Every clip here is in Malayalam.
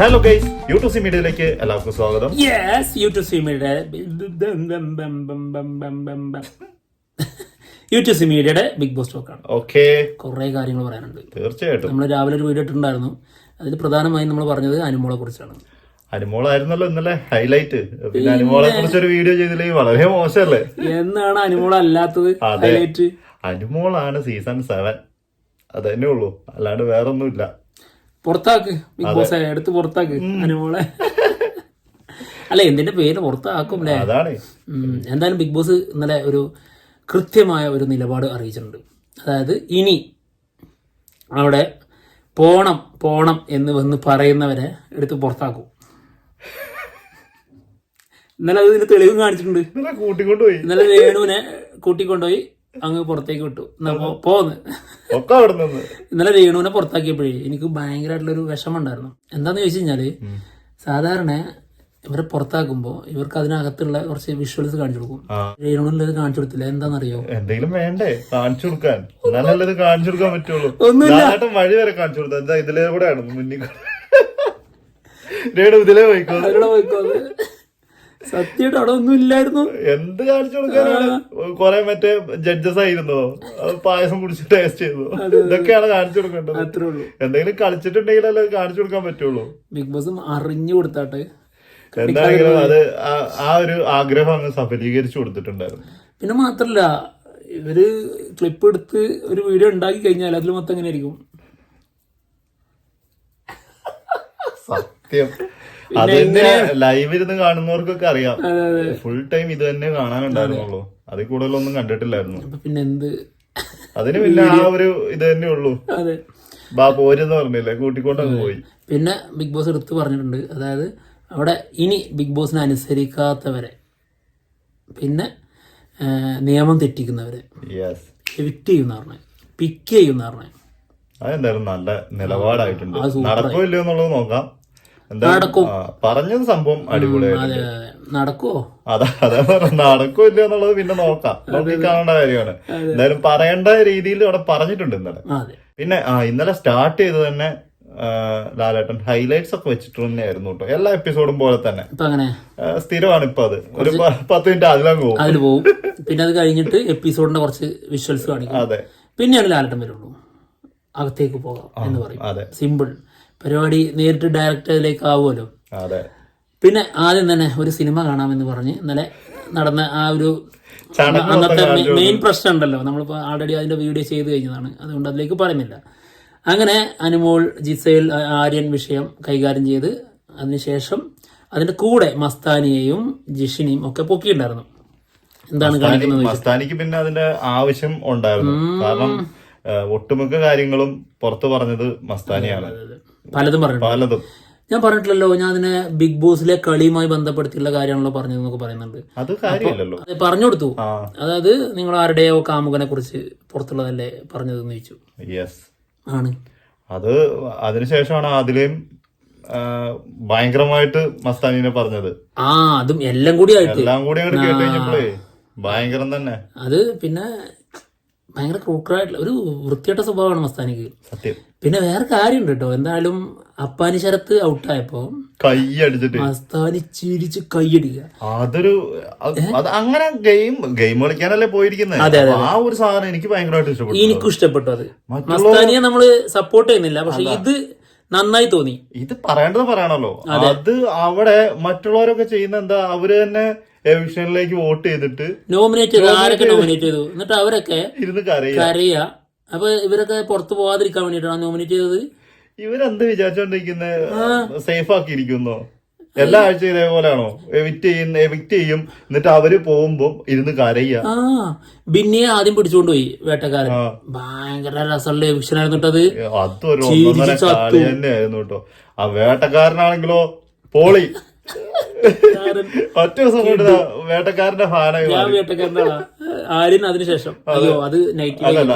ഹലോ ഗൈസ് യൂട്യൂബ് സി മീഡിയയിലേക്ക് എല്ലാവർക്കും സ്വാഗതം. യെസ് യൂട്യൂബ് മീഡിയ യൂട്യൂബ് സിമിയുടെ ബിഗ് ബോസ് ടോക്കാണ് ഓക്കെ കുറേ കാര്യങ്ങൾ പറയാനുണ്ട്. തീർച്ചയായിട്ടും. നമ്മൾ രാവിലെ ഒരു വീഡിയോ ഇട്ടിട്ടുണ്ടായിരുന്നു. അതിൽ പ്രധാനമായും നമ്മൾ പറഞ്ഞത് അനുമോളെ കുറിച്ചാണ്. അനുമോളായിരുന്നല്ലോ ഇന്നലെ ഹൈലൈറ്റ് പിന്നെ അനുമോളെ കുറിച്ച് ഒരു വീഡിയോ ചെയ്തില്ലെങ്കിൽ വളരെ മോശമല്ലേ? എന്നാണ് അനുമോൾ അല്ലാത്തത്. ഹൈലൈറ്റ് അനുമോളാണ് സീസൺ സെവൻ അതന്നെ ഉള്ളൂ. അല്ലാണ്ട് വേറൊന്നുമില്ല. പുറത്താക്ക്. ബിഗ് ബോസ് എടുത്ത് പുറത്താക്ക്. അനുമോളെ അല്ല എന്തിന്റെ പേര് പുറത്താക്കും അല്ലേ എന്തായാലും ബിഗ് ബോസ് ഇന്നലെ ഒരു കൃത്യമായ ഒരു നിലപാട് അറിയിച്ചിട്ടുണ്ട്. അതായത് ഇനി അവിടെ പോണം പോണം എന്ന് വന്ന് പറയുന്നവരെ എടുത്ത് പുറത്താക്കും. ഇന്നലെ അത് ഇതിന് തെളിവും കാണിച്ചിട്ടുണ്ട്. ഇന്നലെ കൂട്ടിക്കൊണ്ടുപോയി ഇന്നലെ രേണുവിനെ കൂട്ടിക്കൊണ്ടുപോയി. അങ്ങ് പുറത്തേക്ക് വിട്ടു. എന്നപ്പോ പോന്ന്. ഇന്നലെ രേണുവിനെ പുറത്താക്കിയപ്പോഴേ എനിക്ക് ഭയങ്കരമായിട്ടുള്ളൊരു വിഷമം ഉണ്ടായിരുന്നു എന്താന്ന് ചോദിച്ചു കഴിഞ്ഞാൽ സാധാരണ ഇവരെ പുറത്താക്കുമ്പോ ഇവർക്ക് അതിനകത്തുള്ള കുറച്ച് വിഷ്വൽസ് കാണിച്ചു കൊടുക്കും. രേണുവിനുള്ളത് കാണിച്ചു കൊടുത്തില്ല. എന്താണെന്നറിയോ എന്തെങ്കിലും വേണ്ടേ? കാണിച്ചു കൊടുക്കാൻ. എന്നാലല്ലേ കാണിച്ചു കൊടുക്കാൻ പറ്റുള്ളൂ. ഒന്നുമില്ല. വഴി വരെ കാണിച്ചു കൊടുത്തു എന്താ ഇതിലേ കൂടെ ആണ് മുന്നിൽ രേണു ഇതിലേ പോയിക്കോ? പോയിക്കോ. സത്യമായിട്ട് അവിടെ ഒന്നും ഇല്ലായിരുന്നു. എന്ത് കാണിച്ചു കൊടുക്കാനാണ്? കൊറേ മറ്റേ ജഡ്ജസ് ആയിരുന്നോ? പായസം കുടിച്ച് ടേസ്റ്റ് ചെയ്തു. ഇതൊക്കെയാണ് കാണിച്ചു കൊടുക്കേണ്ടത്. അത്രേ ഉള്ളൂ. എന്തെങ്കിലും കളിച്ചിട്ടുണ്ടെങ്കിലല്ലേ കാണിച്ചു കൊടുക്കാൻ പറ്റുള്ളൂ. ബിഗ് ബോസ് അറിഞ്ഞു കൊടുത്താട്ടെ. എന്തായാലും അത് ആ- ആ ഒരു ആഗ്രഹം അങ്ങ് സഫലീകരിച്ചു കൊടുത്തിട്ടുണ്ടായിരുന്നു. പിന്നെ മാത്രല്ല ഇവർ ക്ലിപ്പ് എടുത്ത് ഒരു വീഡിയോ ഉണ്ടാക്കി കഴിഞ്ഞാൽ അതിൽ മൊത്തം എങ്ങനെയായിരിക്കും? സത്യം. അത് തന്നെ ലൈവ് ഇരുന്ന് കാണുന്നവർക്കൊക്കെ അറിയാം. ഫുൾ ടൈം ഇത് തന്നെ കാണാനുണ്ടായിരുന്നുള്ളൂ. അതിൽ കൂടുതലൊന്നും കണ്ടിട്ടില്ലായിരുന്നു. പിന്നെ എന്ത്? അതിന് പിന്നെ ആ ഒരു ഇത് തന്നെ ഉള്ളൂ. ബാ പോരെന്ന് പറഞ്ഞില്ലേ? കൂട്ടിക്കൊണ്ടങ്ങ് പോയി. പിന്നെ ബിഗ് ബോസ് എടുത്ത് പറഞ്ഞിട്ടുണ്ട്. അതായത് അവിടെ ഇനി ബിഗ് ബോസിനെ അനുസരിക്കാത്തവരെ പിന്നെ നിയമം തെറ്റിക്കുന്നവരെ യെസ് എവിക്റ്റ് ചെയ്യുന്ന പറഞ്ഞത് പിക്ക് ചെയ്യുന്ന പറഞ്ഞത് അതെന്തായാലും നല്ല നിലപാടായിട്ടുണ്ട്. നടക്കില്ല. എന്നുള്ളത് നോക്കാം. പറഞ്ഞ പറഞ്ഞത് സംഭവം അടിപൊളിയായിട്ടുണ്ട് അതെ അതെ. പറഞ്ഞ നടക്കോ ഇല്ല എന്നുള്ളത് പിന്നെ നോക്കാം. കാണേണ്ട കാര്യമാണ്. എന്തായാലും പറയേണ്ട രീതിയിൽ അവിടെ പറഞ്ഞിട്ടുണ്ട് ഇന്നലെ. പിന്നെ ആ ഇന്നലെ സ്റ്റാർട്ട് ചെയ്ത് തന്നെ ലാലേട്ടൻ. ഹൈലൈറ്റ്സ് ഒക്കെ വെച്ചിട്ട് തന്നെയായിരുന്നു കേട്ടോ. എല്ലാ എപ്പിസോഡും പോലെ തന്നെ. സ്ഥിരമാണ് ഇപ്പൊ അത്. ഒരു പത്ത് മിനിറ്റ് അതിലങ്ങ് പോകും. അതിൽ പോകും. പിന്നെ അത് കഴിഞ്ഞിട്ട് എപ്പിസോഡിന്റെ കുറച്ച് വിഷ്വൽസ് കാണിക്കും. അതെ. പിന്നെയാണ് ലാലേട്ടൻ വരുള്ളൂ. അകത്തേക്ക് പോകാം എന്ന് പറയും. അതെ. സിമ്പിൾ. പരിപാടി നേരിട്ട് ഡയറക്ടറിലേക്ക് ആവുമല്ലോ പിന്നെ ആദ്യം തന്നെ ഒരു സിനിമ കാണാമെന്ന് പറഞ്ഞ് ഇന്നലെ നടന്ന ആ ഒരു അന്നത്തെ മെയിൻ പ്രശ്നം ഉണ്ടല്ലോ നമ്മളിപ്പോൾ ആൾറെഡി അതിന്റെ വീഡിയോ ചെയ്ത് കഴിഞ്ഞതാണ്. അതുകൊണ്ട് അതിലേക്ക് പറയുന്നില്ല. അങ്ങനെ അനുമോൾ ജിസയിൽ ആര്യൻ വിഷയം കൈകാര്യം ചെയ്ത് അതിനുശേഷം അതിന്റെ കൂടെ മസ്താനിയെയും ജിഷിനെയും ഒക്കെ പൊക്കിയിട്ടുണ്ടായിരുന്നു. എന്താണ് കാണിക്കുന്നത് മസ്താനിക്ക് പിന്നെ അതിന്റെ ആവശ്യം ഉണ്ടായിരുന്നു. കാരണം ഒട്ടുമിക്ക കാര്യങ്ങളും പുറത്തു പറഞ്ഞത് മസ്താനിയാണ്. പലതും പറഞ്ഞു പലതും. ഞാൻ പറഞ്ഞിട്ടില്ലല്ലോ ഞാൻ അതിനെ ബിഗ് ബോസിലെ കളിയുമായി ബന്ധപ്പെടുത്തിയുള്ള കാര്യമാണല്ലോ പറഞ്ഞതെന്നൊക്കെ പറയുന്നുണ്ട്. അത് പറഞ്ഞു കൊടുത്തു. അതായത് നിങ്ങൾ ആരുടെയോ കാമുകനെ കുറിച്ച് പുറത്തുള്ളതല്ലേ പറഞ്ഞതെന്ന് ചോദിച്ചു. ആണ്. അത് അതിനുശേഷമാണ് അതിലേയും ഭയങ്കരമായിട്ട് മസ്താനിനെ പറഞ്ഞത്. ആ അതും എല്ലാം കൂടി ആയിട്ട്. എല്ലാം കൂടി അങ്ങോട്ട് കേട്ട് കഴിഞ്ഞപ്പോഴേ ഭയങ്കരം തന്നെ. അത് പിന്നെ ഭയങ്കര ക്രൂക്കറായിട്ടുള്ള ഒരു വൃത്തിയായിട്ട സ്വഭാവമാണ് മസ്താനിക്ക്. സത്യം. പിന്നെ വേറെ കാര്യമുണ്ട് കേട്ടോ എന്തായാലും അപ്പാനി ശരത്ത് ഔട്ടായപ്പോ മസ്താനി ചിരിച്ച് കൈയടിക്കുക അതൊരു അത് അത് അങ്ങനെ ഗെയിം ഗെയിം കളിക്കാനല്ലേ പോയിരിക്കുന്നത് അതെ ആ ഒരു സാധനം എനിക്ക് ഭയങ്കരമായിട്ട് ഇഷ്ടപ്പെട്ടു. എനിക്കും ഇഷ്ടപ്പെട്ടു അത്. മസ്താനിയെ നമ്മൾ സപ്പോർട്ട് ചെയ്യുന്നില്ല. പക്ഷെ ഇത് നന്നായി തോന്നി. ഇത് പറയേണ്ടത് പറയണല്ലോ. അത് അവിടെ മറ്റുള്ളവരൊക്കെ ചെയ്യുന്ന എന്താ അവർ തന്നെ എവിഷനിലേക്ക് വോട്ട് ചെയ്തിട്ട് നോമിനേറ്റ് ചെയ്തു. ആരൊക്കെ നോമിനേറ്റ് ചെയ്തു? എന്നിട്ട് അവരൊക്കെ ഇരുന്ന് കരയുക. കരയുക. അപ്പൊ ഇവരൊക്കെ പുറത്തു പോവാതിരിക്കാൻ വേണ്ടിട്ടാണ് നോമിനേറ്റ് ചെയ്തത്? ഇവരെന്ത് വിചാരിച്ചോണ്ടിരിക്കുന്നത് സേഫ് ആക്കിയിരിക്കുന്നോ. എല്ലാ ആഴ്ച ഇതേപോലെയാണോ? എവിക്റ്റ് ചെയ്യുന്ന എവിക്റ്റ് ചെയ്യും. എന്നിട്ട് അവർ പോകുമ്പോ ഇരുന്ന് കരയ്യ ആ. ബിന്നിയെ ആദ്യം പിടിച്ചുകൊണ്ടുപോയി വേട്ടക്കാരൻ. ആ. ഭയങ്കര രസമുള്ള എവിക്ഷനായിരുന്നു കേട്ടത് അതൊരു ഒരു ഒന്നൊന്നര. കളി തന്നെയായിരുന്നു കേട്ടോ. ആ വേട്ടക്കാരനാണെങ്കിലോ പോളി. ഒറ്റ ദിവസം കൊണ്ട് വേട്ടക്കാരന്റെ ഫാനായി ഞാൻ വേട്ടക്കാരന്റെ ആളാ ആര്യൻ അതിനുശേഷം. അയ്യോ അത് നൈറ്റ് അല്ലല്ല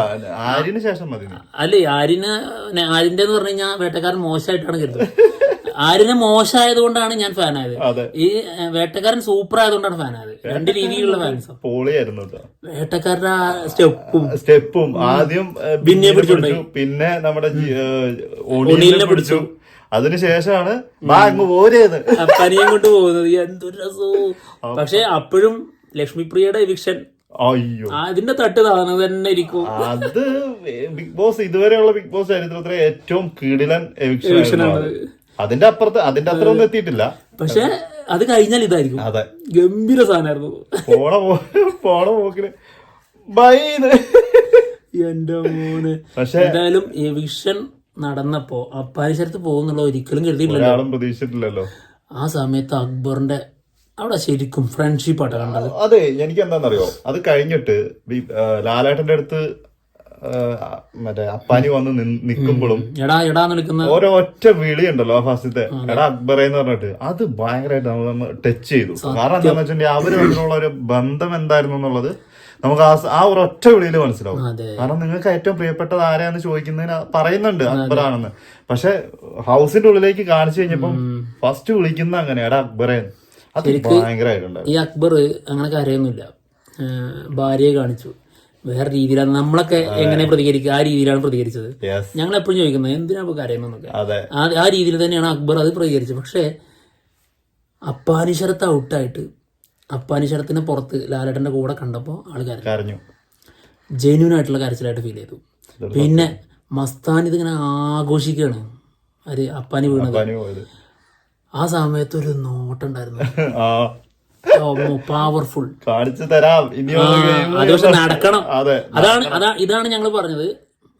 ആര്യന് ശേഷം മതി. അല്ലേ ആര്യന് ആര്യന്റെ എന്ന് പറഞ്ഞു കഴിഞ്ഞാൽ വേട്ടക്കാരൻ മോശമായിട്ടാണ് കരുതുന്നത്. ആര്യന് മോശമായത് കൊണ്ടാണ് ഞാൻ ഫാനായത്. ഈ വേട്ടക്കാരൻ സൂപ്പർ ആയതുകൊണ്ടാണ് ഫാനായത് രണ്ട് രീതിയിലുള്ള ഫാൻസ്. പോളിയായിരുന്നു വേട്ടക്കാരുടെ സ്റ്റെപ്പും സ്റ്റെപ്പും. ആദ്യം പിന്നെ ബിന്നിയെ പിടിച്ചു. പിന്നെ നമ്മുടെ ജി- പിടിച്ചു. അതിനുശേഷമാണ് ബാ അങ്ങ് പോരേന്ന് പനിയും കൊണ്ട് പോകുന്നത്. എന്തൊരു രസവും. പക്ഷെ അപ്പോഴും ലക്ഷ്മിപ്രിയയുടെ എവിക്ഷൻ അയ്യോ. അതിന്റെ തട്ട് താഴ്ന്നു തന്നെ ഇരിക്കും. അത് ബിഗ് ബോസ് ഇതുവരെയുള്ള ബിഗ് ബോസ് ചരിത്രത്തിലെ ഏറ്റവും കീടിലൻ എവിക്ഷൻ അതിന്റെ അപ്പുറത്ത് അതിന്റെ അത്ര ഒന്നും എത്തിയിട്ടില്ല. പക്ഷെ അത് കഴിഞ്ഞാൽ ഇതായിരിക്കും. അതെ. ഗംഭീര സാധനമായിരുന്നു പോണ പോണ പോക്കിന്. ബൈന്ന് എന്റെ മോന്. പക്ഷെ എന്തായാലും എവിക്ഷൻ നടന്നപ്പോ അപ്പാരിശരത്ത് പോകുന്നുള്ള ഒരിക്കലും കരുതിയിട്ടില്ല ഒരാളും പ്രതീക്ഷിച്ചിട്ടില്ലല്ലോ. ആ സമയത്ത് അക്ബറിന്റെ അവിടെ ശരിക്കും ഫ്രണ്ട്ഷിപ്പ് ആട്ടോ കണ്ടത്. അതെ എനിക്ക് എന്താണെന്നറിയോ അത് കഴിഞ്ഞിട്ട് ലാലേട്ടന്റെ അടുത്ത് ആ, മറ്റേ അപ്പാനി വന്ന് നിൽക്കുമ്പോഴും എടാ എടാ എടാന്ന് ഓരോ ഒരൊറ്റ വിളി ഉണ്ടല്ലോ ആ ഫസ്റ്റത്തെ എടാ അക്ബറെ എന്ന് പറഞ്ഞിട്ട്. അത് ഭയങ്കരമായിട്ട് നമ്മൾ ടച്ച് ചെയ്തു. കാരണം എന്താണെന്ന് വെച്ചിട്ടുണ്ടെങ്കിൽ അവർ തമ്മിലുള്ള ഒരു ബന്ധം എന്തായിരുന്നു എന്നുള്ളത് നമുക്ക് ആ ആ ഒരൊറ്റ വിളിയിൽ മനസ്സിലാവും. കാരണം നിങ്ങൾക്ക് ഏറ്റവും പ്രിയപ്പെട്ടത് ആരാന്ന് ചോദിക്കുന്നതിന് പറയുന്നുണ്ട് അക്ബറാണെന്ന്. പക്ഷെ ഹൗസിന്റെ ഉള്ളിലേക്ക് കാണിച്ചു കഴിഞ്ഞപ്പം ഫസ്റ്റ് വിളിക്കുന്ന അങ്ങനെ എടാ അക്ബറെ. അത് ഭയങ്കരമായിട്ടുണ്ട് ഈ അക്ബർ അങ്ങനെ കരയൊന്നുമില്ല ഭാര്യയെ കാണിച്ചു. വേറെ രീതിയിലാണ്. നമ്മളൊക്കെ എങ്ങനെ പ്രതികരിക്കുക ആ രീതിയിലാണ് പ്രതികരിച്ചത്. ഞങ്ങൾ എപ്പോഴും ചോദിക്കുന്നത് എന്തിനാ അതെ. ആ ആ രീതിയിൽ തന്നെയാണ് അക്ബർ അത് പ്രതികരിച്ചത്. പക്ഷേ അപ്പാനിശരത്ത് ഔട്ടായിട്ട് അപ്പാനിശരത്തിന് പുറത്ത് ലാലേട്ടന്റെ കൂടെ കണ്ടപ്പോൾ ആൾ കരഞ്ഞു. ജെന്യൂൻ ആയിട്ടുള്ള കരച്ചിലായിട്ട് ഫീൽ ചെയ്തു. പിന്നെ മസ്താൻ ഇതിങ്ങനെ ആഘോഷിക്കുകയാണ്. അത് അപ്പാനി വീണത്. ആ സമയത്ത് ഒരു നോട്ടുണ്ടായിരുന്നു. പവർഫുൾ കാണിച്ചു തരാം. അത് പക്ഷെ നടക്കണം. അതെ. അതാണ് അതാ ഇതാണ് ഞങ്ങൾ പറഞ്ഞത്.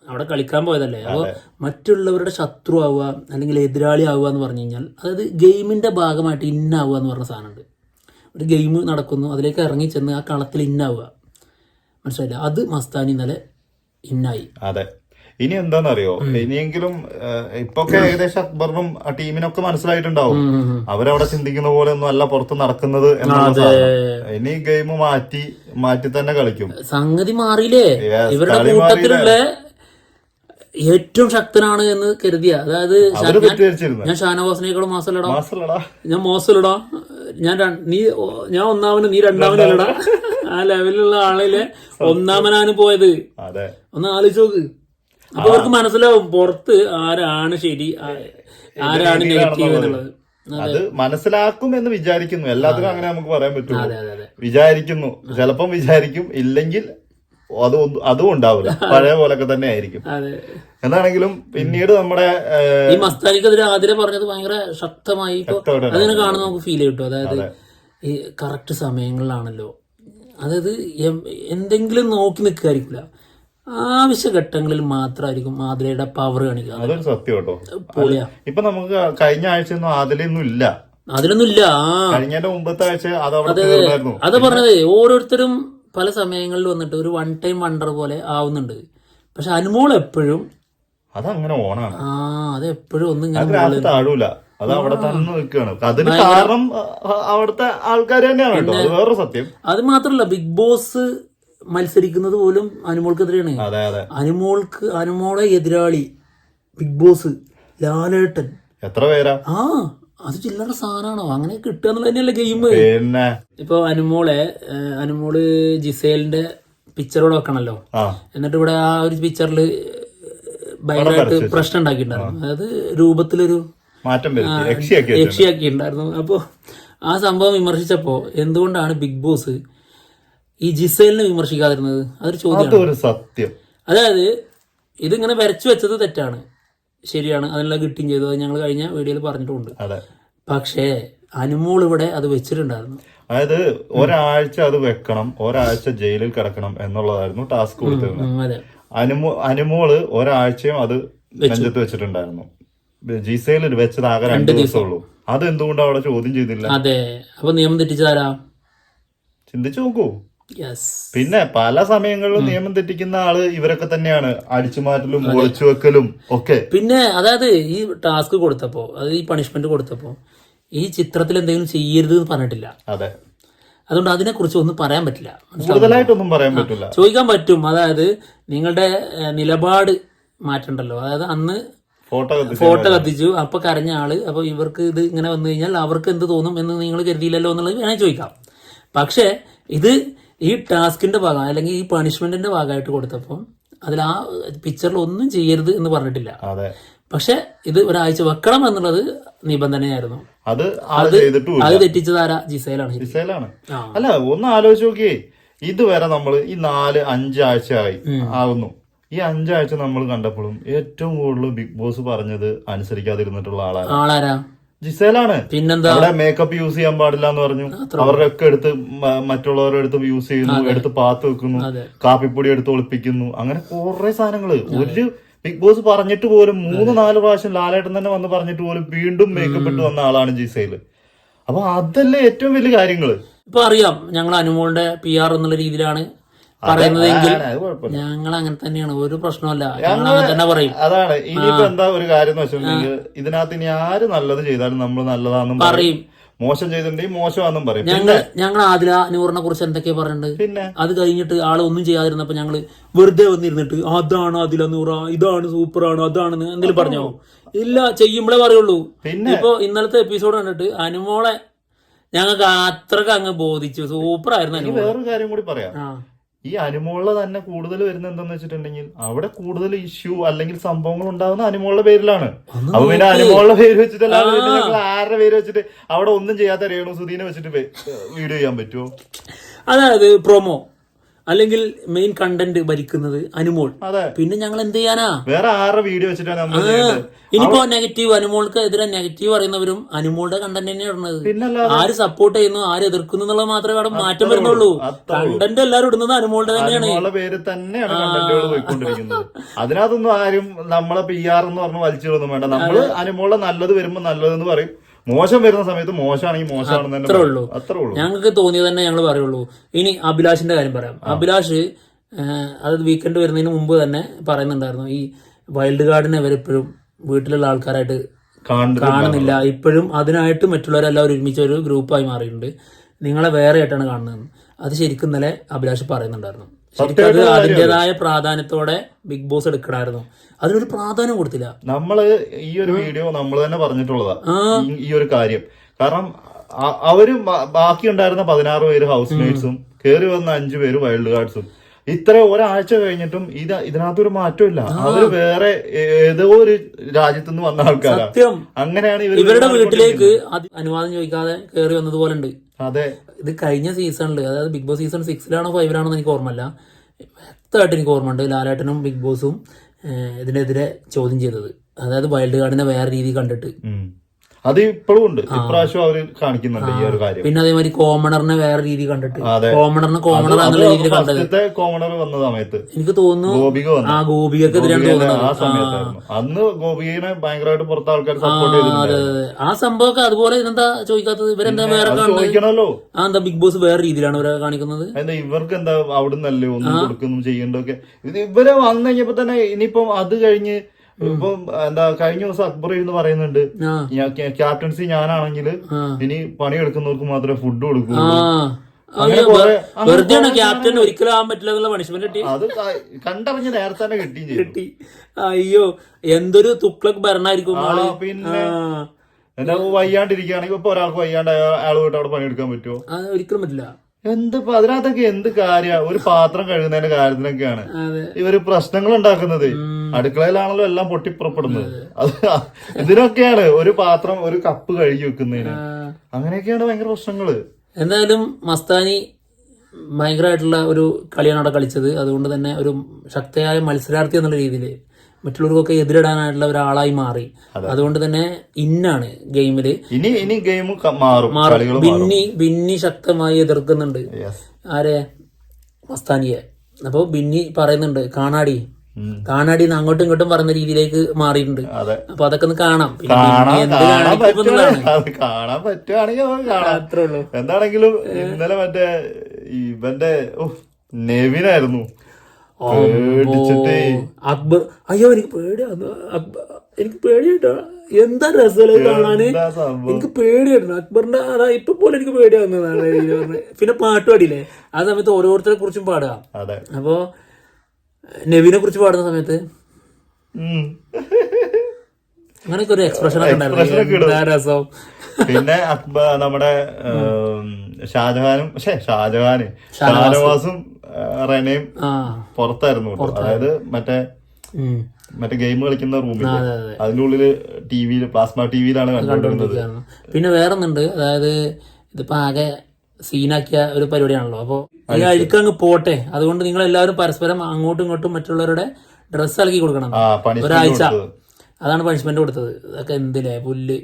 അവിടെ കളിക്കാൻ പോയതല്ലേ. അപ്പോൾ മറ്റുള്ളവരുടെ ശത്രു ആവുക അല്ലെങ്കിൽ എതിരാളി ആവുക എന്ന് പറഞ്ഞു കഴിഞ്ഞാൽ അതായത് ഗെയിമിന്റെ ഭാഗമായിട്ട് ഇന്നാവുക എന്ന് പറഞ്ഞ സാധനമുണ്ട്. ഒരു ഗെയിം നടക്കുന്നു അതിലേക്ക് ഇറങ്ങി ചെന്ന് ആ കളത്തിൽ ഇന്നാവുക മനസ്സിലായില്ല? അത് മസ്താനി ഇന്നലെ ഇന്നായി അതെ. ഇനി എന്താണെന്നറിയോ? ഇനിയെങ്കിലും ഇപ്പൊക്കെ ഏകദേശം അക്ബറിനും ആ ടീമിനൊക്കെ മനസ്സിലായിട്ടുണ്ടാവും. അവരവിടെ ചിന്തിക്കുന്ന പോലെ ഒന്നും അല്ല പുറത്ത് നടക്കുന്നത്. ഇനി ഗെയിം മാറ്റി മാറ്റി തന്നെ കളിക്കും. സംഗതി മാറിയില്ലേ? ഇവരുടെ കൂട്ടത്തിലുള്ള ഏറ്റവും ശക്തനാണ് എന്ന് കരുതിയ. അതായത് ഞാൻ- ഷാനവാസിനേക്കാളും മാസം മാസല്ലടാ ഞാൻ മോശമല്ലടാ. ഞാൻ നീ ഞാൻ ഒന്നാമന് നീ രണ്ടാമനല്ലടാ. ആ ലെവലിലുള്ള ആളിലെ ഒന്നാമനാണ് പോയത്. ഒന്ന് ആലോചിച്ച് നോക്ക്. അപ്പൊ അവർക്ക് മനസ്സിലാവും പുറത്ത് ആരാണ് ശരി ആരാണ് നെഗറ്റീവ് എന്നുള്ളത്. അത്. മനസ്സിലാക്കും എന്ന് വിചാരിക്കുന്നു. എല്ലാത്തിനും അങ്ങനെ നമുക്ക് പറയാൻ പറ്റുള്ളൂ. വിചാരിക്കുന്നു. ചിലപ്പം വിചാരിക്കും. ഇല്ലെങ്കിൽ അത് അതും ഉണ്ടാവില്ല. പഴയ പോലൊക്കെ തന്നെ ആയിരിക്കും. എന്നാണെങ്കിലും പിന്നീട് നമ്മുടെ ഈ മസ്താനിക്കെതിരെ ആതിരെ പറഞ്ഞത് ഭയങ്കര ശക്തമായി ശക്തമായിട്ട് അതിനെ കാണുന്ന നമുക്ക് ഫീൽ കിട്ടും. അതായത് ഈ കറക്റ്റ് സമയങ്ങളിലാണല്ലോ. അതായത് എന്തെങ്കിലും നോക്കി നിൽക്കായിരിക്കില്ല ആവശ്യ ഘട്ടങ്ങളിൽ മാത്രമായിരിക്കും മാതിരയുടെ പവർ കാണിക്കുക. അതൊരു സത്യം കേട്ടോ. ഇപ്പൊ നമുക്ക് കഴിഞ്ഞ ആഴ്ചയൊന്നും ആതിലൊന്നും ഇല്ല. അതിലൊന്നും ഇല്ല. കഴിഞ്ഞ മുമ്പത്തെ ആഴ്ച അത് പറഞ്ഞത് ഓരോരുത്തരും പല സമയങ്ങളിൽ വന്നിട്ട് ഒരു വൺ ടൈം വണ്ടർ പോലെ ആവുന്നുണ്ട്. പക്ഷെ അനുമോൾ എപ്പോഴും അതങ്ങനെ ഓണാണ്. ആ അത് എപ്പോഴും ഒന്നും ഇങ്ങനെ താഴൂല. അത് അവിടെ തന്നെ നിൽക്കുകയാണ്. അതിന് കാരണം അവിടുത്തെ ആൾക്കാർ തന്നെയാണ് കേട്ടോ. അത് വേറൊരു സത്യം. അത് മാത്രല്ല ബിഗ് ബോസ് മത്സരിക്കുന്നത് പോലും അനുമോൾക്കെതിരെയാണ്. അനുമോൾക്ക് അനുമോളെ എതിരാളി ബിഗ് ബോസ് ലാലേട്ടൻ. എത്ര പേരാ? ആ. അത് ചില്ലറ സാധനമാണോ അങ്ങനെ കിട്ടുക എന്നുള്ളത് തന്നെയല്ലേ ഗെയിം പിന്നെ? ഇപ്പൊ അനുമോളെ ഏഹ്, അനുമോൾ ജിസേലിന്റെ പിക്ചറോട് വെക്കണല്ലോ. ആ. എന്നിട്ട് ഇവിടെ ആ ഒരു പിക്ചറിൽ ഭയങ്കരമായിട്ട് പ്രശ്നം ഉണ്ടാക്കിയിട്ടുണ്ടായിരുന്നു. അതായത് രൂപത്തിലൊരു മാറ്റം വരുത്തി രക്ഷയാക്കി വെച്ചു ഉണ്ടായിരുന്നു ആ സംഭവം വിമർശിച്ചപ്പോ എന്തുകൊണ്ടാണ് ബിഗ് ബോസ് ഈ ജിസേലിനെ വിമർശിക്കാതിരുന്നത്? അതൊരു ചോദ്യം അതൊരു സത്യം. അതായത് ഇതിങ്ങനെ വരച്ചു വെച്ചത് തെറ്റാണ്. ശരിയാണ്. അതിനുള്ള കിട്ടുകയും ചെയ്തു. അത് ഞങ്ങൾ കഴിഞ്ഞ വീഡിയോയിൽ പറഞ്ഞിട്ടുണ്ട്. അതെ. പക്ഷേ അനുമോൾ ഇവിടെ അത് വെച്ചിട്ടുണ്ടായിരുന്നു. അതായത് ഒരാഴ്ച അത് വെക്കണം ഒരാഴ്ച ജയിലിൽ കിടക്കണം എന്നുള്ളതായിരുന്നു ടാസ്ക് കൊടുത്തിരുന്നത്. അനുമോ അനുമോൾ ഒരാഴ്ചയും അത് നെഞ്ചത്ത് വെച്ചിട്ടുണ്ടായിരുന്നു. ജിസയിൽ വെച്ചത് ആകെ രണ്ടു ദിവസമുള്ളൂ അത് എന്തുകൊണ്ടാണ് അവിടെ ചോദ്യം ചെയ്തില്ല? അതെ. അപ്പൊ നിയമം തെറ്റിച്ചതാരാ? ചിന്തിച്ചു നോക്കൂ. പിന്നെ പല സമയങ്ങളിലും നിയമം തെറ്റിക്കുന്ന ആൾ ഇവരൊക്കെ തന്നെയാണ്. അടിച്ചുമാറ്റലും ഒളിച്ചു വെക്കലും ഒക്കെ. പിന്നെ അതായത് ഈ ടാസ്ക് കൊടുത്തപ്പോ അതായത് ഈ പണിഷ്മെന്റ് കൊടുത്തപ്പോ ഈ ചിത്രത്തിൽ എന്തെങ്കിലും ചെയ്യരുത് എന്ന് പറഞ്ഞിട്ടില്ല. അതെ. അതുകൊണ്ട് അതിനെ കുറിച്ച് ഒന്നും പറയാൻ പറ്റില്ല. കൂടുതലായിട്ടൊന്നും പറയാൻ പറ്റില്ല ചോദിക്കാൻ പറ്റും. അതായത് നിങ്ങളുടെ നിലപാട് മാറ്റണ്ടല്ലോ. അതായത് അന്ന് ഫോട്ടോ കത്തിച്ച് ഫോട്ടോ കത്തിച്ചു അപ്പൊ കരഞ്ഞ ആൾ അപ്പൊ ഇവർക്ക് ഇത് ഇങ്ങനെ വന്നു കഴിഞ്ഞാൽ അവർക്ക് എന്ത് തോന്നും എന്ന് നിങ്ങൾ കരുതിയില്ലല്ലോ എന്നുള്ളത് വേണേൽ ചോദിക്കാം. പക്ഷേ ഇത് ഈ ടാസ്കിന്റെ ഭാഗം അല്ലെങ്കിൽ ഈ പണിഷ്മെന്റിന്റെ ഭാഗമായിട്ട് കൊടുത്തപ്പോൾ അതിൽ ആ പിക്ചറിൽ ഒന്നും ചെയ്യരുത് എന്ന് പറഞ്ഞിട്ടില്ല. പക്ഷെ ഇത് ഒരാഴ്ച വെക്കണം എന്നുള്ളത് നിബന്ധനയായിരുന്നു. അത് അത് തെറ്റിച്ചത് ആരാ? ജിസയിലാണ് ശരി ഡിസൈലാണ് അല്ല ഒന്ന് ആലോചിച്ച് നോക്കിയേ. ഇതുവരെ നമ്മൾ ഈ നാല് അഞ്ചാഴ്ച ആയി ആകുന്നു ഈ അഞ്ചാഴ്ച നമ്മൾ കണ്ടപ്പോഴും ഏറ്റവും കൂടുതൽ ബിഗ് ബോസ് പറഞ്ഞത് അനുസരിക്കാതിരുന്നിട്ടുള്ള ആളാണ് ആളാരാ? ജിസേലാണ്. പിന്നെന്താ? അവിടെ മേക്കപ്പ് യൂസ് ചെയ്യാൻ പാടില്ല എന്ന് പറഞ്ഞു അവരുടെ ഒക്കെ എടുത്ത് മറ്റുള്ളവരുടെ അടുത്ത് യൂസ് ചെയ്യുന്നു എടുത്ത് പാത്ത് വെക്കുന്നു കാപ്പിപ്പൊടി എടുത്ത് ഒളിപ്പിക്കുന്നു അങ്ങനെ കുറെ സാധനങ്ങൾ. ഒരു ബിഗ് ബോസ് പറഞ്ഞിട്ട് പോലും മൂന്ന് നാല് പ്രാവശ്യം ലാലേട്ടൻ തന്നെ വന്ന് പറഞ്ഞിട്ട് പോലും വീണ്ടും മേക്കപ്പ് ഇട്ട് വന്ന ആളാണ് ജിസേൽ അപ്പൊ അതല്ലേ ഏറ്റവും വലിയ കാര്യങ്ങൾ? ഇപ്പൊ അറിയാം ഞങ്ങൾ അനുമോളുടെ പി ആർ എന്നുള്ള രീതിയിലാണ് പറയുന്നതെങ്കിൽ ഞങ്ങൾ അങ്ങനെ തന്നെയാണ്. ഒരു പ്രശ്നമല്ല ഞങ്ങൾ തന്നെ പറയും. അതാണ്. ഇനിയിപ്പോ എന്താ ഒരു കാര്യം എന്ന് വെച്ചിട്ടുണ്ടെങ്കിൽ ഇതിനകത്ത് ഇനി ആര് നല്ലത് ചെയ്താലും നമ്മൾ നല്ലതാണെന്നും പറയും. മോശം ചെയ്തിട്ടുണ്ടെങ്കിൽ മോശമാണെന്നും പറയും. ഞങ്ങൾ ഞങ്ങൾ ആദില നൂറിനെ കുറിച്ച് എന്തൊക്കെയാ പറയുന്നുണ്ട് പിന്നെ? അത് കഴിഞ്ഞിട്ട് ആൾ ഒന്നും ചെയ്യാതിരുന്നപ്പോ ഞങ്ങൾ വെറുതെ വന്നിരുന്നിട്ട് അതാണ് അതില നൂറ ഇതാണ് സൂപ്പറാണ് അതാണ് എന്തെങ്കിലും പറഞ്ഞോ? ഇല്ല ചെയ്യുമ്പോഴേ പറയുള്ളൂ. പിന്നെ? ഇപ്പൊ ഇന്നലത്തെ എപ്പിസോഡ് കണ്ടിട്ട് അനുമോളെ ഞങ്ങൾക്ക് അത്രയ്ക്ക് അങ്ങ് ബോധിച്ചു. സൂപ്പർ ആയിരുന്നു ഇനി അനുമോൾ. വേറൊരു കാര്യം കൂടി പറയാം. ഈ അനുമോളിൽ തന്നെ കൂടുതൽ വരുന്ന എന്താന്ന് വെച്ചിട്ടുണ്ടെങ്കിൽ അവിടെ കൂടുതൽ ഇഷ്യൂ അല്ലെങ്കിൽ സംഭവങ്ങൾ ഉണ്ടാകുന്ന അനുമോളുടെ പേരിലാണ്. അപ്പൊ പിന്നെ അനുമോളുടെ പേര് വെച്ചിട്ടല്ലാതെ ഞങ്ങൾ ആരുടെ പേര് വെച്ചിട്ട് അവിടെ ഒന്നും ചെയ്യാത്ത രേണു സുധീനെ വെച്ചിട്ട് വീഡിയോ ചെയ്യാൻ പറ്റുമോ അതായത് പ്രൊമോ അല്ലെങ്കിൽ മെയിൻ കണ്ടന്റ് ഭരിക്കുന്നത് അനുമോൾ. പിന്നെ ഞങ്ങൾ എന്ത് ചെയ്യാനാ വേറെ ആരുടെ വീഡിയോ വെച്ചിട്ടാണ് ഇനിയിപ്പോ നെഗറ്റീവ് അനുമോൾക്ക് എതിരെ നെഗറ്റീവ് പറയുന്നവരും അനുമോളുടെ കണ്ടന്റ് തന്നെയാണ് ഇടുന്നത്. ആര് സപ്പോർട്ട് ചെയ്യുന്നു ആര് എതിർക്കുന്നു എന്നുള്ളത് മാത്രമേ അവിടെ മാറ്റം വരുന്നുള്ളൂ. കണ്ടന്റ് എല്ലാരും ഇടുന്നത് അനുമോളുടെ തന്നെയാണ്. പേര് തന്നെയാണ് അതിനകത്തൊന്നും ആരും നമ്മളെ പി ആർ എന്ന് പറഞ്ഞ് വലിച്ചു വേണ്ട. നമ്മൾ അനുമോളുടെ നല്ലത് വരുമ്പോ നല്ലതെന്ന് പറയും. മോശം വരുന്ന സമയത്ത് മോശമാണെങ്കിൽ മോശമാണെന്ന് തന്നെ അത്രേ ഉള്ളൂ. അത്രേ ഉള്ളൂ. ഞങ്ങൾക്ക് തോന്നിയത് തന്നെ ഞങ്ങൾ പറയുള്ളൂ. ഇനി അഭിലാഷിന്റെ കാര്യം പറയാം. അഭിലാഷ് അത് വീക്കെൻഡ് വരുന്നതിന് മുമ്പ് തന്നെ പറയുന്നുണ്ടായിരുന്നു. ഈ വൈൽഡ് കാർഡിനെ ഇവരെപ്പോഴും വീട്ടിലുള്ള ആൾക്കാരായിട്ട് കാണുന്നില്ല. ഇപ്പോഴും അതിനായിട്ട് മറ്റുള്ളവരെല്ലാവരും ഒരുമിച്ച് ഒരു ഗ്രൂപ്പായി മാറിയിട്ടുണ്ട്. നിങ്ങളെ വേറെ ആയിട്ടാണ് കാണുന്നത് അത് ശരിക്കും ഇന്നലെ അഭിലാഷ് പറയുന്നുണ്ടായിരുന്നു. ശരിക്കും അത് അതിന്റെതായ പ്രാധാന്യത്തോടെ ബിഗ് ബോസ് എടുക്കണമായിരുന്നു അതിനൊരു പ്രാധാന്യം കൊടുത്തില്ല. നമ്മൾ ഈ ഒരു വീഡിയോ നമ്മൾ തന്നെ പറഞ്ഞിട്ടുള്ളതാ. ഈ- ഒരു കാര്യം. കാരണം അവർ ബാക്കി ഉണ്ടായിരുന്ന പതിനാറ് പേര് ഹൗസ് മേറ്റ്സും കയറി വന്ന അഞ്ചു പേര് വൈൽഡ് കാർഡ്സും ഇത്ര ഒരാഴ്ച കഴിഞ്ഞിട്ടും ഇത് ഇതിനകത്തൊരു മാറ്റമില്ല. അവർ വേറെ ഏതോ ഒരു രാജ്യത്തു നിന്ന് വന്ന ആൾക്കാരാ. സത്യം. അങ്ങനെയാണ് ഇവർ ഇവരുടെ വീട്ടിലേക്ക് അത് അനുവാദം ചോദിക്കാതെ കയറി വന്നതുപോലെ ഉണ്ട് അതെ. ഇത് കഴിഞ്ഞ സീസണിൽ അതായത് ബിഗ് ബോസ് സീസൺ സിക്സിലാണോ ഫൈവിലാണോ എനിക്ക് ഓർമ്മയില്ല. വ്യക്തമായിട്ട് എനിക്ക് ഓർമ്മയുണ്ട് ലാലേട്ടനും ബിഗ് ബോസും ഇതിനെതിരെ ചോദ്യം ചെയ്തത്. അതായത് വൈൽഡ് കാർഡിനെ വേറെ രീതി കണ്ടിട്ട്. അത് ഇപ്പോഴും ഉണ്ട്. ഇപ്രാവശ്യം അവർ കാണിക്കുന്നുണ്ട് ഈ ഒരു കാര്യം. പിന്നെ അതേമാതിരി കോമണറിനെ വേറെ രീതി കണ്ടിട്ട്. കോമണറിന് കോമണർ എന്നുള്ള രീതിയിൽ കണ്ടത്. ഫസ്റ്റത്തെ കോമണർ വന്ന സമയത്ത്. എനിക്ക് തോന്നുന്നു ഗോപിക വന്നു. ആ തോന്നുന്നത് സമയത്തായിരുന്നു. അന്ന് ഗോപികനെ ഭയങ്കരമായിട്ട് പുറത്തെ ആൾക്കാർ സപ്പോർട്ട് ചെയ്തിട്ടുണ്ട്. ആ സംഭവമൊക്കെ അതുപോലെ ഇതെന്താ ചോദിക്കാത്തത്? ഇവരെന്താ വേറെ ചോദിക്കണല്ലോ ആ എന്താ ബിഗ് ബോസ് വേറെ രീതിയിലാണ് ഇവരെ കാണിക്കുന്നത്? എന്താ ഇവർക്ക് എന്താ അവിടുന്നല്ലേ ഒന്നും കൊടുക്കുന്നു ചെയ്യണ്ടൊക്കെ ഇവരെ വന്നു കഴിഞ്ഞപ്പോ തന്നെ ഇനിയിപ്പം അത് കഴിഞ്ഞ് ഇപ്പം എന്താ കഴിഞ്ഞ ദിവസം അക്ബർ ഇരുന്ന് പറയുന്നുണ്ട് ക്യാപ്റ്റൻസി ഞാനാണെങ്കിൽ ഇനി പണിയെടുക്കുന്നവർക്ക് മാത്രമേ ഫുഡ് കൊടുക്കൂ. വെറുതെയാണ് ക്യാപ്റ്റൻ ഒരിക്കലും ആവാൻ പറ്റില്ല എന്നുള്ള പണിഷ്മെന്റ് കിട്ടി. അത് കണ്ടറിഞ്ഞ് നേരത്തെ തന്നെ കിട്ടി കിട്ടി. അയ്യോ എന്തൊരു തുക്ലക് ഭരണായിരിക്കും പിന്നെ എന്താ വയ്യാണ്ടിരിക്കുകയാണെങ്കിൽ ഇപ്പൊ ഒരാൾക്ക് വയ്യാണ്ട് അയാൾ പോയിട്ട് അവിടെ പണിയെടുക്കാൻ പറ്റുമോ? ഒരിക്കലും പറ്റില്ല. എന്ത് അതിനകത്തൊക്കെ എന്ത് കാര്യ? ഒരു പാത്രം കഴുകുന്നതിന്റെ കാര്യത്തിനൊക്കെയാണ് ഇവർ പ്രശ്നങ്ങൾ ഉണ്ടാക്കുന്നത്. അടുക്കളയിലാണല്ലോ എല്ലാം പൊട്ടിപ്പുറപ്പെടുന്നത്. അത് ഇതിനൊക്കെയാണ് ഒരു പാത്രം ഒരു കപ്പ് കഴുകി വെക്കുന്നതിന്. അങ്ങനെയൊക്കെയാണ് ഭയങ്കര പ്രശ്നങ്ങൾ. എന്തായാലും മസ്താനി ഭയങ്കരമായിട്ടുള്ള ഒരു കളിയാണ് അവിടെ കളിച്ചത്. അതുകൊണ്ട് തന്നെ ഒരു ശക്തയായ മത്സരാർത്ഥി എന്നുള്ള രീതിയിൽ മറ്റുള്ളവർക്കൊക്കെ എതിരിടാനായിട്ടുള്ള ഒരാളായി മാറി. അതുകൊണ്ട് തന്നെ ഇന്നാണ് ഗെയിമിൽ ഇനി ഇനി ഗെയിം മാറും. ബിന്നി ബിന്നി ശക്തമായി എതിർക്കുന്നുണ്ട്. ആരെ? മസ്താനിയെ. അപ്പോൾ ബിന്നി പറയുന്നുണ്ട് കാണാടി. കാണാടി അങ്ങോട്ടും ഇങ്ങോട്ടും പറഞ്ഞ രീതിയിലേക്ക് മാറിയിട്ടുണ്ട്. അപ്പൊ അതൊക്കെ ഒന്ന് കാണാം. കാണാൻ. പറ്റുവാണെങ്കിൽ നമുക്ക് കാണാം. അത്രേ ഉള്ളൂ. എന്താണെങ്കിലും ഇന്നലെ മറ്റേ ഇവന്റെ നെവിനായിരുന്നു. അക്ബർ അയ്യോ എനിക്ക് പേടിയാന്ന് അക്ബർ എനിക്ക് പേടിയായിട്ടോ. എന്താ രസമല്ലേ കാണാന്? എനിക്ക് പേടിയായിരുന്നു. അക്ബറിന്റെ അതാ ഇപ്പൊ പോലെ എനിക്ക് പേടിയാവുന്നതാണ്. പിന്നെ പാട്ട് പാടിയില്ലേ ആ സമയത്ത് ഓരോരുത്തരെ കുറിച്ചും പാടുക. അപ്പോ നെവിനെ കുറിച്ച് പാടുന്ന സമയത്ത്. അങ്ങനെയൊക്കെ ഒരു എക്സ്പ്രഷൻ ഒക്കെ. രസം? പിന്നെ അക്ബർ നമ്മുടെ ഷാജഹാനും പക്ഷേ ഷാജഹാന് ഷാനവാസും. റെനയും പുറത്തായിരുന്നു അതായത് മറ്റേ. മറ്റേ ഗെയിം കളിക്കുന്ന റൂമിൽ അതെ അതെ. അതിന്റെ ഉള്ളിൽ ടിവിയിൽ പ്ലാസ്മ ടിവിയിലാണ് കണ്ടുകൊണ്ടിരുന്നത്. പിന്നെ പിന്നെ വേറൊന്നുണ്ട്. അതായത് ഇതിപ്പോ ആകെ സീനാക്കിയ ഒരു പരിപാടിയാണല്ലോ. അപ്പൊ ഈ അഴുക്ക് അങ്ങ് പോട്ടെ. അതുകൊണ്ട് നിങ്ങൾ എല്ലാവരും പരസ്പരം അങ്ങോട്ടും ഇങ്ങോട്ടും മറ്റുള്ളവരുടെ ഡ്രസ്സ് ഇളക്കി കൊടുക്കണം. ഒരാഴ്ച. അതാണ് പണിഷ്മെന്റ് കൊടുത്തത്. അതൊക്കെ എന്തില്ലേ പുല്ല്.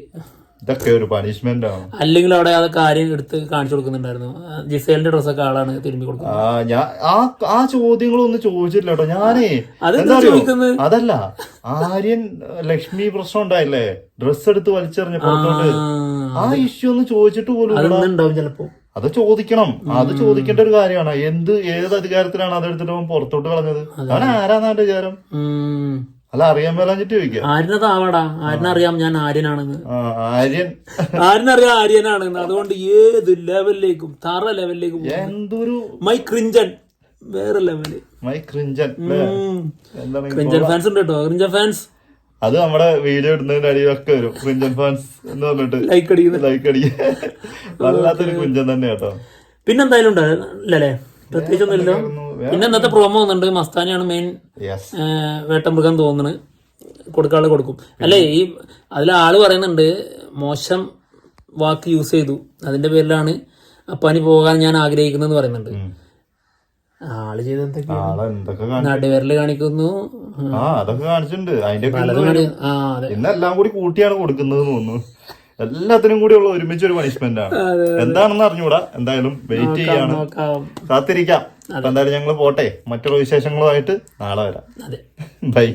ഇതൊക്കെ ഒരു പണിഷ്മെന്റ് ആണ് അല്ലെങ്കിൽ അവിടെ അത് കാര്യം എടുത്ത് കാണിച്ചു കൊടുക്കുന്നുണ്ടായിരുന്നു. ജിസേലിന്റെ ഡ്രസ്സൊക്കെ ആളാണ് തിരുമ്പി കൊടുക്കുന്നത്. ആ ഞാൻ ആ ആ ചോദ്യങ്ങളൊന്നും ചോദിച്ചില്ല കേട്ടോ. ഞാനേ അതെന്താ ചോദിക്കുന്നത്? അതല്ല ആര്യൻ ലക്ഷ്മി പ്രശ്നം ഉണ്ടായില്ലേ? ഡ്രസ് എടുത്ത് വലിച്ചെറിഞ്ഞ പുറത്തോട്ട്. ആ ഇഷ്യൂ ഒന്ന് ചോദിച്ചിട്ട് പോലും. ചിലപ്പോ. അത് ചോദിക്കണം. അത് ചോദിക്കേണ്ട ഒരു കാര്യമാണ്. എന്ത് ഏത് അധികാരത്തിലാണ് അതെടുത്തിട്ട് അവൻ പുറത്തോട്ട് കളഞ്ഞത്? അവൻ ആരാന്നാ വിചാരം? അല്ല അറിയാൻ മേലാഞ്ഞിട്ട് ചോദിക്കാം. ആര്യനതാവാടാ ആര്യനറിയാം ഞാൻ ആര്യനാണെന്ന്. ആര്യൻ. ആര്യനറിയാം ആര്യനാണെന്ന്. അതുകൊണ്ട് ഏത് ലെവലിലേക്കും തറ ലെവലിലേക്കും. എന്തൊരു മൈ ക്രിഞ്ചൻ. വേറെ ലെവൽ. മൈ ക്രിഞ്ചൻ ക്രിഞ്ചൻ ഫാൻസ് ഉണ്ട്? കേട്ടോ ക്രിഞ്ചൻ ഫാൻസ്? അത് നമ്മുടെ വീഡിയോ ഇടുന്നതിന്റെ അടിയിലൊക്കെ വരും. കുഞ്ചൻ ഫാൻസ് എന്ന് പറഞ്ഞിട്ട്. ലൈക്ക് അടിക്കുന്നു. ലൈക്ക് അടിക്കുക വല്ലാത്തൊരു കുഞ്ചൻ തന്നെ കേട്ടോ. പിന്നെന്തായാലും ഉണ്ട്. അല്ലേ പ്രത്യേകിച്ചൊന്നുമില്ല. പിന്നെ ഇന്നത്തെ പ്രോമോ വന്നിട്ടുണ്ട്. മസ്താനിയാണ് മെയിൻ വേട്ടമൃഗം തോന്നുന്നത്. കൊടുക്കാളെ കൊടുക്കും. അല്ലേ ഈ അതിൽ ആൾ പറയുന്നുണ്ട് മോശം വാക്ക് യൂസ് ചെയ്തു. അതിന്റെ പേരിലാണ് അപ്പാനി പോകാൻ ഞാൻ ആഗ്രഹിക്കുന്നതെന്ന് പറയുന്നുണ്ട്. ആൾ ചെയ്ത് എന്തൊക്കെയാ? ആളെ എന്തൊക്കെ കാണി നടുവിരൽ കാണിക്കുന്നു. ആ അതൊക്കെ കാണിച്ചിട്ടുണ്ട്. അതിന്റെ ഇന്നെല്ലാം കൂടി കൂട്ടിയാണ് കൊടുക്കുന്നത് തോന്നുന്നു. എല്ലാത്തിനും കൂടി ഉള്ള ഒരുമിച്ച് ഒരു പണിഷ്മെന്റ് ആണ്. എന്താണെന്ന് അറിഞ്ഞൂടാ. എന്തായാലും വെയിറ്റ് ചെയ്യാണ്. കാത്തിരിക്കാം. എന്തായാലും ഞങ്ങൾ പോട്ടെ. മറ്റുള്ള വിശേഷങ്ങളുമായിട്ട് നാളെ വരാം. ബൈ